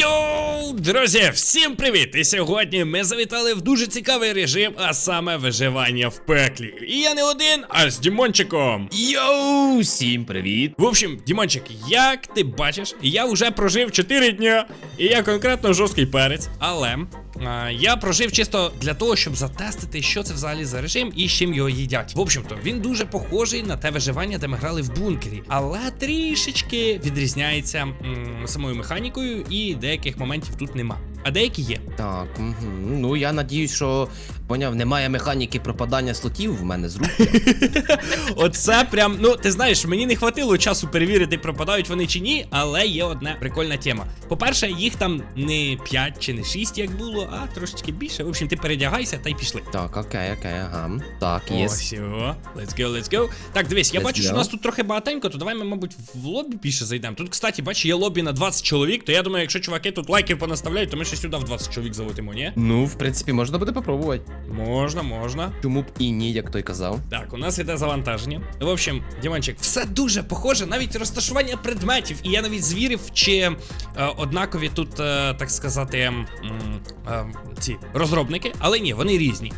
Йоу, друзі, всім привіт! І сьогодні ми завітали в дуже цікавий режим, а саме виживання в пеклі. І я не один, а з Дімончиком. Йоу, всім привіт! В общем, Дімончик, як ти бачиш, я вже прожив 4 дня, і я конкретно жорсткий перець, але. А, я прожив чисто для того, щоб затестити, що це взагалі за режим і з чим його їдять. В общем-то, він дуже похожий на те виживання, де ми грали в бункері, але трішечки відрізняється м, самою механікою, і деяких моментів тут нема. А деякі є. Так, угу. ну я надіюсь, що поняв, немає механіки пропадання слотів в мене з рук. Оце прям, ну ти знаєш, мені не хватило часу перевірити, пропадають вони чи ні, але є одна прикольна тема. По-перше, їх там не 5 чи не 6, як було, а трошечки більше. В общем, ти передягайся та й пішли. Так, окей, окей, ага. Так, є. Ось, о, let's go, let's go. Так, дивись, я Let's бачу, що go. нас тут трохи багатенько, то давай ми, мабуть, в лобі більше зайдемо. Тут, кстати, бачу, є лобі на 20 чоловік, то я думаю, якщо чуваки тут лайків понаставляють, то ми ще сюди в 20 чоловік залетимо, ні? Ну, в принципі, можна буде попробувати. Можна, можна. Чому б і ні, як той казав. Так, у нас іде завантаження. В общем, Дімончик, все дуже похоже, навіть розташування предметів. І я навіть звірив, чи е, однакові тут, е, так сказати, м, е, ці розробники, але ні, вони різні.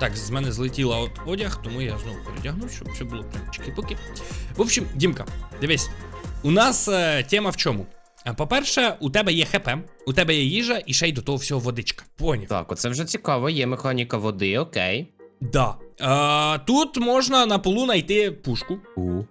Так, з мене злетіла от одяг, тому я знову передягнув, щоб все було прям чики-пуки. В общем, Дімка, дивись, у нас е, тема в чому? Е, По-перше, у тебе є ХП, у тебе є їжа і ще й до того всього водичка. Поняв? Так, оце вже цікаво, є механіка води, окей. Да. Е, тут можна на полу знайти пушку. У.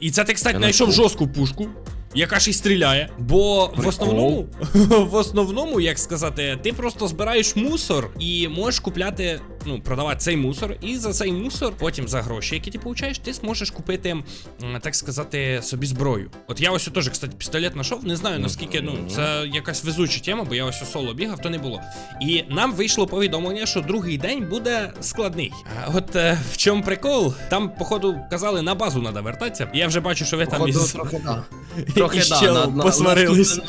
І це ти, кстати, знайшов жорстку пушку, яка ж і стріляє. Бо в основному, в основному, як сказати, ти просто збираєш мусор і можеш купляти, ну, продавати цей мусор, і за цей мусор, потім за гроші, які ти получаєш, ти зможеш купити, так сказати, собі зброю. От я ось теж, кстати, пістолет знайшов. Не знаю наскільки, ну, це якась везуча тема, бо я ось у соло бігав, то не було. І нам вийшло повідомлення, що другий день буде складний. От е, в чому прикол? Там, походу, казали, на базу треба вертатися. Я вже бачу, що ви там із... трохи да. Трохи да, посварились.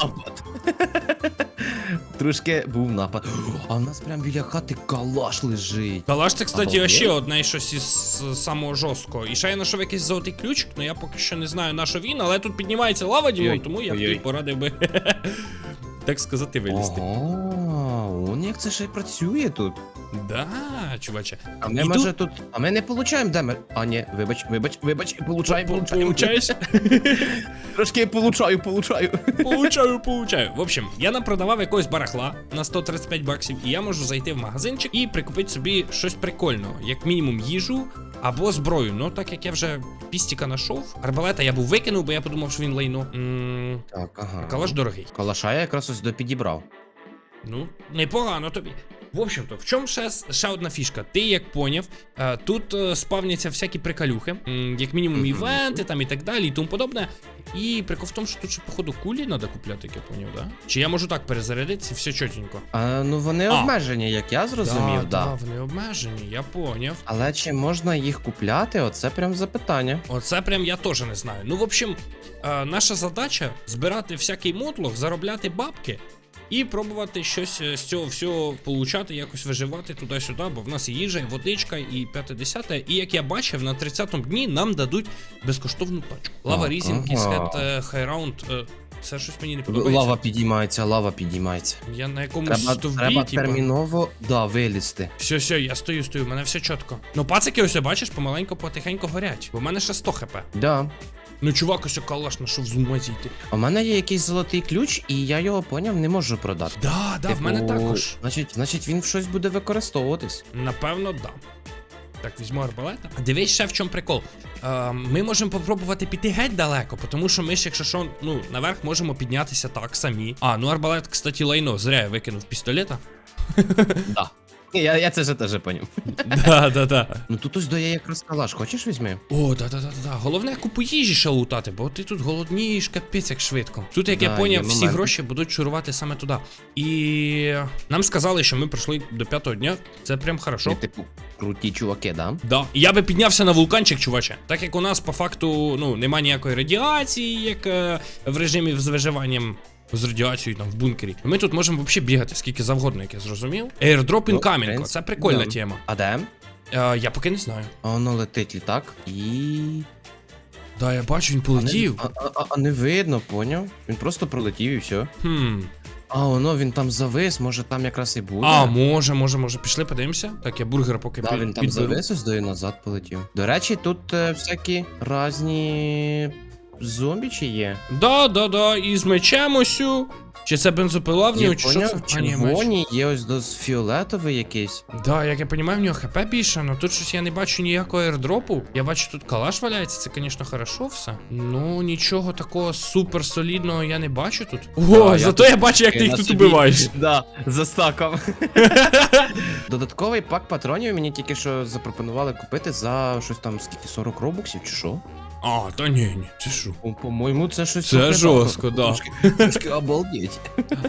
Трошки був напад. А в нас прям біля хати калаш лежить. Калаш це, кстати, ще одне щось із самого жорсткого. І ще я знайшов якийсь золотий ключик, але я поки що не знаю на що він, але тут піднімається лава, Дімон, тому я б тобі порадив би. Так сказати, вилізти. Ага, он як це ще й працює тут. Да, чуваче. А ми може тут. А ми не получаємо демер. А ні, вибач, вибач, вибач, получаємо, получаємо. Получаєш? Трошки получаю, получаю. Получаю, получаю. В общем, я напродавав якогось барахла на 135 баксів, і я можу зайти в магазинчик і прикупити собі щось прикольного, як мінімум їжу або зброю. Ну, так як я вже пістіка знайшов, арбалета я був викинув, бо я подумав, що він лайно. М, Так, ага. Калаш дорогий. Калаша я якраз ось допідібрав. Ну, непогано тобі. В общем-то, в чому ще, ще одна фішка? Ти як поняв, е, тут е, спавняться всякі приколюхи, м, як мінімум івенти там і так далі, і тому подобне. І прикол в тому, що тут ще, походу, кулі треба купляти, як я поняв, да? Чи я можу так перезарядитися, все чотенько. А, ну вони А. обмежені, як я зрозумів, да. да. вони обмежені, я поняв. Але чи можна їх купляти? Оце прям запитання. Оце прям я теж не знаю. Ну, в общем, е, наша задача збирати всякий мотлох, заробляти бабки. І пробувати щось е, з цього всього получати, якось виживати туди-сюди, бо в нас і їжа, і водичка, і п'яте десяте. І як я бачив, на 30-му дні нам дадуть безкоштовну тачку. Лава Різінг і ага. Хайраунд. Це щось мені не подобається. Лава підіймається, лава підіймається. Я на якомусь Треба, стовбі, треба типа. терміново да, вилізти. Все, все, я стою, стою, в мене все чітко. Ну, пацики, ось бачиш, помаленьку, потихеньку горять. Бо в мене ще 100 хп. Да. Ну, чувак, ось калаш нашов з ума зійти. В мене є якийсь золотий ключ, і я його поняв, не можу продати. Да, да, в мене Типу, також. Значить, значить, він в щось буде використовуватись. Напевно, да. Так, візьму арбалета. А дивись ще в чому прикол. Е, ми можемо попробувати піти геть далеко, тому що ми ж, якщо що, ну, наверх можемо піднятися так самі. А, ну арбалет, кстати, лайно, зря я викинув пістолета. Да. Я, я це вже теж поняв. Да, да, да. Ну тут ось дає якраз калаш, хочеш візьми? О, да, да, да, да. Головне купу їжі ще лутати, бо ти тут голоднієш, капець як швидко. Тут, як я Да, поняв, всі момент. гроші будуть шурувати саме туди. І нам сказали, що ми пройшли до п'ятого дня. Це прям хорошо. Ми, типу, круті чуваки, да? Да. І я би піднявся на вулканчик, чуваче. Так як у нас по факту ну, нема ніякої радіації, як е, в режимі з виживанням. З радіацією там в бункері. Ми тут можемо взагалі бігати скільки завгодно, як я зрозумів. Airdrop in Кам'янко, принципі, це прикольна да. тема. А де? Е, я поки не знаю. Воно летить літак і. Да, я бачу, він А полетів. а, а, а не видно, поняв? Він просто пролетів і все. Хм. А, воно він там завис, може там якраз і буде. А, може, може, може. Пішли, подивимося. Так, я бургера поки Да, під- він там підберу. завис, ось до і назад полетів. До речі, тут е, всякі різні зомбі чи є? Да, да, да, і з мечем осю. Чи це бензопила в нього, чи що це? поняв, А, ні, меч. червоні, є ось до фіолетовий якийсь. Да, як я розумію, в нього хп більше, але тут щось я не бачу ніякого аірдропу. Я бачу, тут калаш валяється, це, звісно, хорошо все. Ну, нічого такого супер солідного я не бачу тут. О, Да, я зато тут я бачу, як ти їх на тут собі- убиваєш. Да, за стаком. Додатковий пак патронів мені тільки що запропонували купити за щось там скільки 40 робоксів чи що? А, та ні, ні, це що? По- По-моєму, це щось. Це жорстко, да. Трошки- Трошки обалдеть.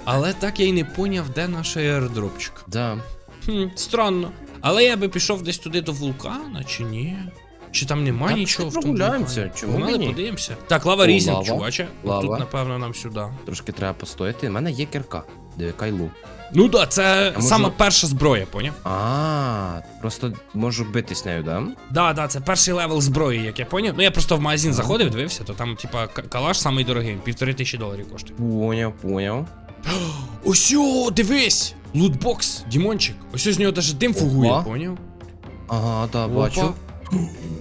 Але так я й не поняв, де наш аеродропчик. Да. Хм, странно. Але я би пішов десь туди до вулкана, чи ні? Чи там нема Так, нічого в тому прогуляємося, чому Погнали, ні? подивимося. Так, лава різня, чуваче. Лава. Тут, напевно, нам сюди. Трошки треба постояти. У мене є кірка. Диви, кайлу. Ну да, це А сама перша зброя, поняв? А, просто можу битись нею, да? Да, да, це перший левел зброї, як я поняв. Ну я просто в магазин заходив, дивився, то там, типа, калаш самий дорогий, півтори тисячі доларів коштує. Поняв, поняв. Ось, дивись! Лутбокс, Дімончик. Ось з нього навіть дим фугує, поняв? Ага, да, бачу.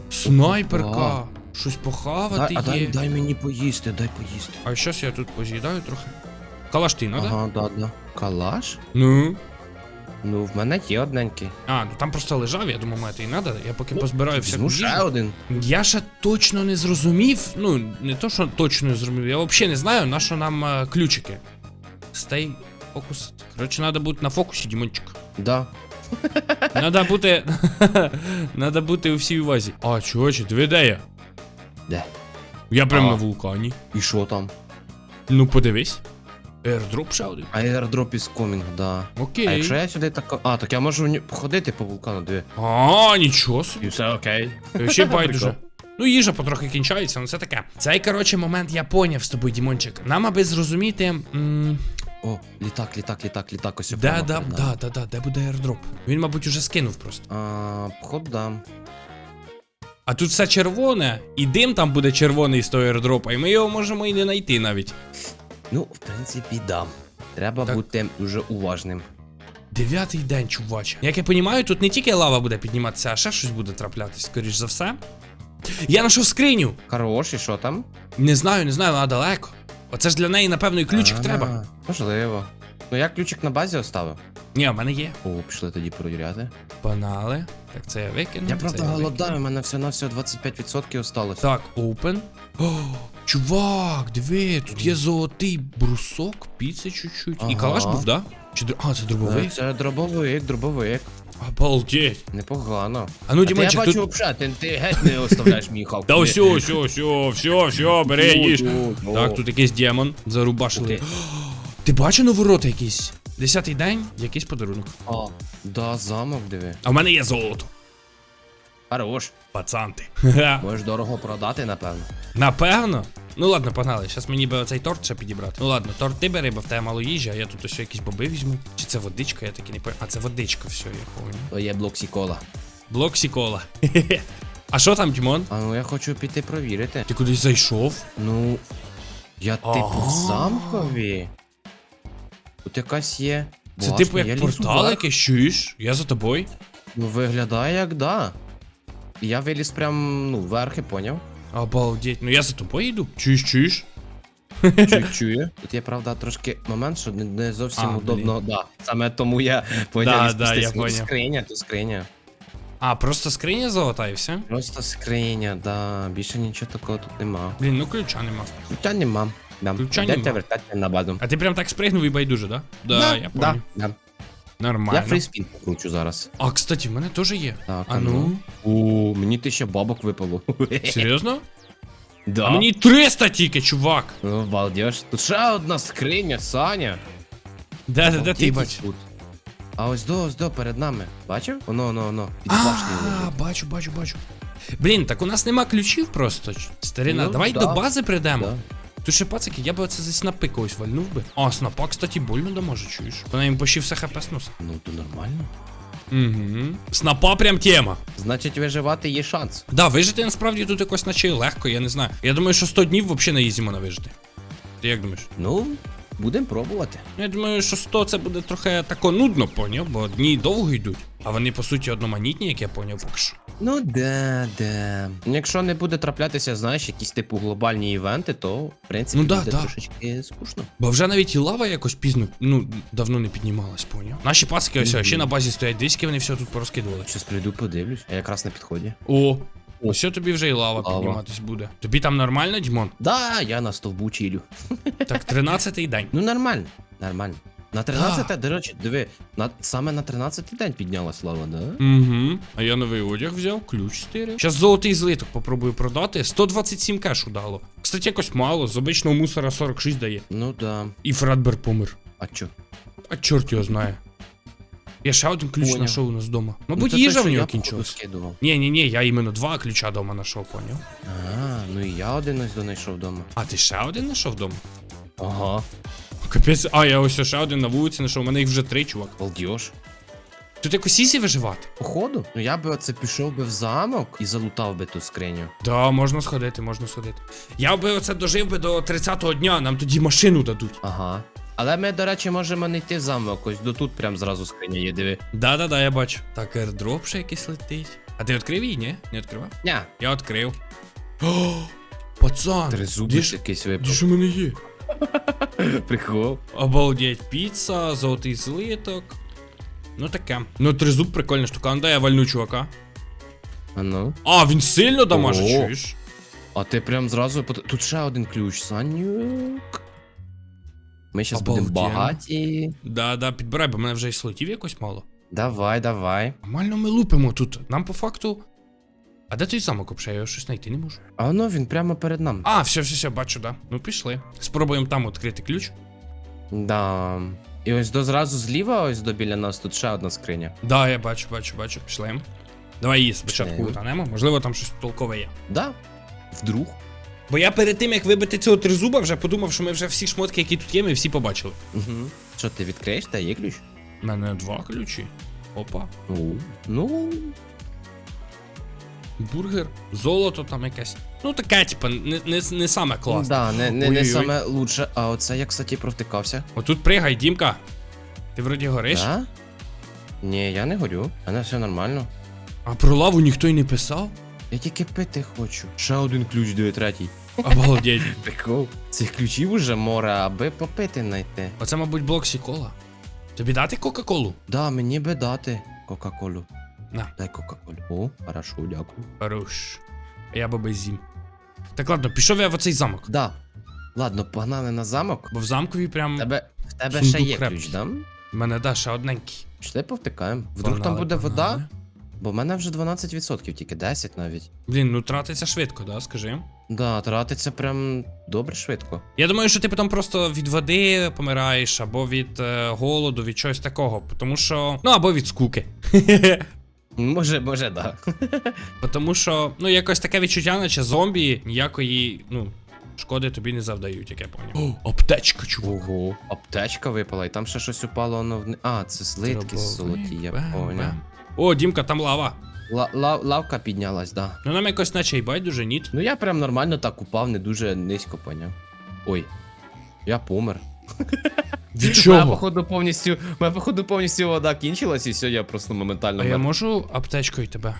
Снайперка. Щось Дай, похавати а дай, є. дай мені поїсти, дай поїсти. А щас я тут поз'їдаю трохи. Калаш ти надо? Ага, да, да. Калаш? Ну. Ну, в мене є одненький. А, ну там просто лежав, я думаю, мати і надо. Я поки позбираю всяку ще їжу. один. Я ще точно не зрозумів. Ну, не то, що точно не зрозумів. Я взагалі не знаю, на що нам е, ключики. Стей, фокус. Коротше, треба бути на фокусі, Дімончик. Да. Надо бути. Надо бути у всій увазі. А, чуваче, диви де я? Де? Я прямо А. на вулкані. І що там? Ну, подивись. Airdrop ще один. Airdrop is coming, да. Окей. А якщо я сюди так. А, так я можу ні- походити по вулкану, диви. А, нічого собі. І все окей. Ще байдуже. Ну, їжа потрохи кінчається, ну це таке. Цей, коротше, момент я поняв з тобою, Дімончик. Нам аби зрозуміти. М- О, літак, літак, літак, літак, ось прямо да, перед нами. да, да, да, де буде airdrop? Він, мабуть, уже скинув просто. А, походу дам. А тут все червоне, і дим там буде червоний з того airdropа, і ми його можемо і не знайти навіть. Ну, в принципі, дам. Треба Так. бути дуже уважним. Дев'ятий день, чуваче. Як я розумію, тут не тільки лава буде підніматися, а ще щось буде траплятись, скоріш за все. Я знайшов скриню. Хороший, що там? Не знаю, не знаю, вона далеко. Оце ж для неї, напевно, і ключик А, треба. Можливо. Ну я ключик на базі оставив. Ні, в мене є. О, пішли тоді перевіряти. Панали. Так, це я викину. Я це правда голодаю, у мене всього на всього 25% осталось. Так, open. О, чувак, диви, тут є золотий брусок, піци чуть-чуть. І Ага. калаш був, да? Чи др- А, це Е, дробовий? Це дробовик, дробовик. Обалдеть. Непогано. А ну, А ти, я Дімончик, бачу, тут... взагалі, ти, ти геть не оставляєш мій хавку. Та ось, ось, ось, все, все, бери, їж. Так, тут якийсь демон. Зарубашили. Ти. Бачив на ворота якісь? Десятий день, якийсь подарунок. А, да, замок диви. А в мене є золото. Хорош. Пацан ти. Можеш дорого продати, напевно. Напевно. Ну ладно, погнали. Зараз мені би оцей торт ще підібрати. Ну ладно, торт ти бери, бо в тебе мало їжі, а я тут ось якісь боби візьму. Чи це водичка, я таки не пам'ятаю. А це водичка, все, я понял. То є блок сікола. Блок сікола. А що там, Тімон? А ну я хочу піти провірити. Ти кудись зайшов? Ну. Я типу в замкові. Тут якась є. Це типу як портал якийсь, чуєш? Я за тобою. Ну виглядає як да. Я виліз прям, ну, вверхи, поняв? Обалдеть. Ну я за тобою йду. Чуєш, чуєш? Чую, чую. Тут є, правда, трошки момент, що не, не зовсім А, удобно. Да. Саме тому я поняв. Да, і да, я Ну, поняв. Скриня, то скриня. А, просто скриня золота і все? Просто скриня, да. Більше нічого такого тут нема. Блін, ну ключа нема. Ключа нема. Да. Ключа Йдете нема. вертатися на базу. А ти прям так спригнув і байдуже, да? Да, я да, понял. да. Нормально. Я фріспін покручу зараз. А, кстати, в мене теж є. Так, А ну? У, мені тисяча бабок випало. Серйозно? Да. А мені 300 тільки, чувак. Ну, балдеж. Тут ще одна скриня, Саня. Де, де, де ти тут. А ось до, ось до, перед нами. Бачив? Воно, воно. Під А, бачу, бачу, бачу. Блін, так у нас нема ключів просто. Старина, Ну, давай до бази прийдемо. Тут ще пацики, я би оце зі снапи когось вальнув би. А, снапа, кстати, больно да може, чуєш. Вона їм почти все хп снос. Ну, то нормально. Угу. Снапа прям тема. Значить, виживати є шанс. Да, вижити насправді тут якось наче легко, я не знаю. Я думаю, що 100 днів взагалі не їздимо на вижити. Ти як думаєш? Ну, Будемо пробувати. Я думаю, що 100 це буде трохи тако нудно, поняв, бо дні довго йдуть. А вони, по суті, одноманітні, як я поняв поки що. Ну де, де. Якщо не буде траплятися, знаєш, якісь типу глобальні івенти, то в принципі Ну да, буде да. трошечки скучно. Бо вже навіть і лава якось пізно, ну, давно не піднімалась, поняв. Наші пасики ось ще на базі стоять диски, вони все тут порозкидували. Щас прийду, подивлюсь. Я якраз на підході. О, ось що тобі вже і лава, Лава. підніматись буде. Тобі там нормально, Дімон? Да, я на стовбу чилю. Так, 13-й день. Ну нормально, нормально. На 13, до речі, диви, на, саме на 13 день піднялась лава, да? Угу. А я новий одяг взяв, ключ 4. Зараз золотий злиток попробую продати. 127 кешу дало. Кстати, якось мало, з обичного мусора 46 дає. Ну да. І Фредбер помер. А чо? А чорт його знає. Я ще один ключ Поняв. знайшов у нас вдома. Ну, Мабуть, їжа в нього кінчилась. скидував. Ні, ні, ні, я іменно два ключа вдома знайшов, поняв. А, ну і я один ось донайшов вдома. А ти ще один знайшов вдома? Ага, Капець, а я ось ще один на вулиці знайшов, у мене їх вже три, чувак. балдеж. Тут якось ісі виживати? Походу, ну я би оце пішов би в замок і залутав би ту скриню. Да, можна сходити, можна сходити. Я би оце дожив би до 30-го дня, нам тоді машину дадуть. Ага. Але ми, до речі, можемо не йти в замок, ось до тут прям зразу скриня є, диви. Да-да-да, я бачу. Так, airdrop ще якийсь летить. А ти відкрив її, ні? Не відкривав? Ня, Я відкрив. О, пацан! три зуби де ж- якийсь Де випав. ж у мене є? Прикол. Обалдеть, піца, золотий злиток. Ну таке. Ну, тризуб прикольна штука. Ну, дай я вальну чувака. А ну. А, він сильно дамажить, чуєш? А ти прям зразу. пот- Тут ще один ключ, Санюк. Ми зараз будемо Обалденно. багаті. Да-да, підбирай, бо в мене вже і слотів якось мало. Давай, давай. Нормально ми лупимо тут. Нам по факту. А де той замок взагалі? Я його щось знайти не можу. А воно він прямо перед нами. А, все, все, все, бачу, да. Ну пішли. Спробуємо там відкрити ключ. Да. І ось до зразу зліва, ось до біля нас тут ще одна скриня. Да, я бачу, бачу, бачу. Пішли. Давай її спочатку утанемо. Можливо, там щось толкове є. Да. Вдруг. Бо я перед тим, як вибити цього тризуба, вже подумав, що ми вже всі шмотки, які тут є, ми всі побачили. Угу. Що ти відкриєш, та є ключ? У мене два ключі. Опа. Ну. Ну. Бургер, золото там якесь. Ну таке, типа, не, не, не саме класне. Да, не, не, не саме лучше. А оце я, кстати, провтикався. Отут пригай, Дімка. Ти вроді гориш. Да? Ні, я не горю. У мене все нормально. А про лаву ніхто й не писав. Я тільки пити хочу. Ще один ключ, диви третій. Обалдеть. Прикол. Цих ключів уже море, аби попити знайти. Оце, мабуть, блок Сікола. Тобі дати Кока-Колу? Да, мені би дати Кока-Колу. На. Дай Кока-Колу. О, хорошо, дякую. Хорош. А я би без зім. Так ладно, пішов я в оцей замок. Да. Ладно, погнали на замок. Бо в замкові прям. В тебе, в тебе Сундук ще є крепкий. ключ, да? В мене да, ще одненький. Пішли повтикаємо. Вдруг там Погнали, буде погнали. вода? Бо в мене вже 12%, тільки 10 навіть. Блін, ну тратиться швидко, да, скажи. Да, тратиться прям добре швидко. Я думаю, що ти потім просто від води помираєш, або від е, голоду, від чогось такого. Тому що. Ну, або від скуки. Може, може, да. Тому що, ну, якось таке відчуття, наче зомбі ніякої, ну, шкоди тобі не завдають, як я поняв. О, аптечка, чувак. Ого. Аптечка випала, і там ще щось упало, воно в... А, це слитки золоті, я Бем, поняв. бем. О, Дімка, там лава. Ла- ла- лавка піднялась, да. Ну нам якось наче й байдуже, ніт. Ну я прям нормально так упав, не дуже низько поняв. Ой. Я помер. Від Моя, походу, повністю, моя, походу, повністю вода кінчилась, і все, я просто моментально. А я мер. можу аптечкою тебе?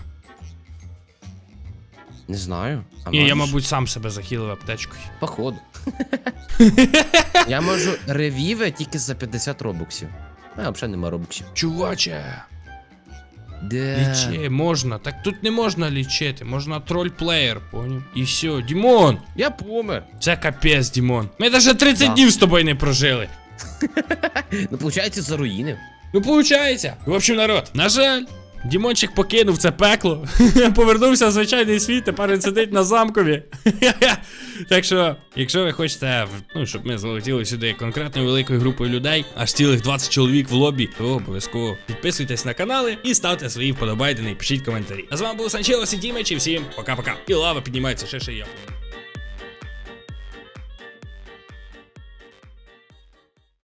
Не знаю. А Ні, я, можеш? мабуть, сам себе захилив аптечкою. Походу. я можу ревіве тільки за 50 робоксів. А, взагалі нема робоксів. Чуваче, Де? лічи, можна. Так тут не можна лічити, можна троль-плеєр, поняв? І все, Дімон, Я помер. це капець, Дімон. Ми навіть 30 Да. днів з тобою не прожили. Ну, виходить, руины. Ну, получається. В общем, народ, на жаль, Дімончик покинув це пекло. Повернувся в звичайний світ, тепер він сидить на замкові. так що, якщо ви хочете, ну, щоб ми залетіли сюди конкретно великою групою людей, аж цілих 20 чоловік в лобі, то обов'язково підписуйтесь на канали і ставте свої вподобайдени пишіть коментарі. А з вами був Санчелос і Дімич, і всім пока-пока. І лава піднімається ще ще я.